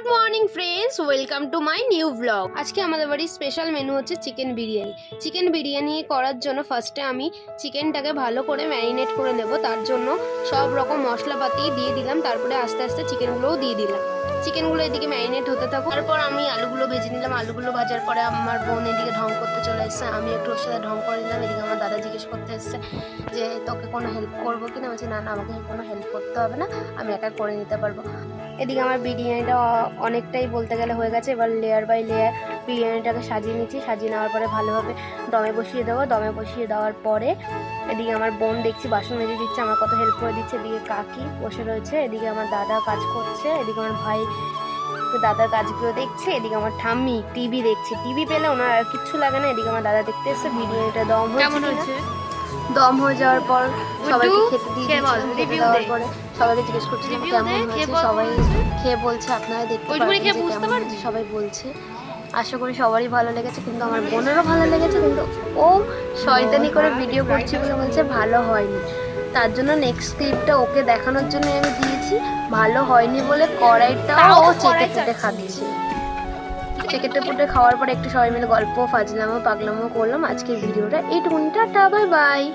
Good morning friends welcome to my new blog আজকে আমাদের বাড়ির স্পেশাল মেনু হচ্ছে চিকেন বিরিয়ানি চিকেন বিরিয়ানি করার জন্য ফার্স্টে আমি চিকেনটাকে ভালো করে ম্যারিনেট করে নেব। তার জন্য সব রকম মশলাপাতি দিয়ে দিলাম। তারপরে আস্তে আস্তে চিকেনগুলোও দিয়ে দিলাম। চিকেনগুলো এদিকে ম্যারিনেট হতে থাকো তারপর আমি আলুগুলো ভেজে নিলাম। আলুগুলো ভাজার পরে আমার বোন এদিকে ঢং করতে চলে এসেছে। আমি একটু ওর সাথে ঢং করে নিলাম। এদিকে আমার দাদা জিজ্ঞেস করতে এসেছে যে, তোকে কোনো হেল্প করব কি না বলছি, না না, আমাকে কোনো হেল্প করতে হবে না। আমি একা করে নিতে পারব। এদিকে আমার বিরিয়ানিটা অনেকটাই বলতে গেলে হয়ে গেছে। এবার লেয়ার বাই লেয়ার বিরিয়ানিটাকে সাজিয়ে নিচ্ছি। সাজিয়ে নেওয়ার পরে ভালোভাবে দমে বসিয়ে দেবো। দমে বসিয়ে দেওয়ার পরে এদিকে আমার বোন দেখছি বাসন মেজে দিচ্ছে আমার কত হেল্প করে দিচ্ছে। এদিকে কাকি বসে রয়েছে এদিকে আমার দাদা কাজ করছে এদিকে আমার ভাই দাদার কাজগুলো দেখছে এদিকে আমার ঠাম্মি টিভি দেখছে। টিভি পেলে ওনার আর কিচ্ছু লাগে না এদিকে আমার দাদা দেখতে এসছে বিরিয়ানিটা দম কেমন হয়েছে? দম হয়ে যাওয়ার পর সবাইকে খেতে দিয়ে খেতে দেওয়ার পরে সবাইকে জিজ্ঞেস করছিলাম কেমন হয়েছে? সবাই খেয়ে বলছে আপনারা দেখতে হয়েছে, সবাই বলছে। আশা করি সবারই ভালো লেগেছে কিন্তু আমার বোনেরও ভালো লেগেছে কিন্তু ও শয়তানি করে ভিডিও করছে বলে বলছে ভালো হয়নি। তার জন্য নেক্সট ক্লিপটা ওকে দেখানোর জন্য আমি দিয়েছি ভালো হয়নি বলে কড়াইটাও তাও ও চেটে চেটে খাচ্ছে। চেকেটে পুটে খাওয়ার পরে একটু সবাই মিলে গল্প, ফাজলামো, পাগলামো করলাম। আজকের ভিডিওটা এইটুকুনি। Tata, bye bye.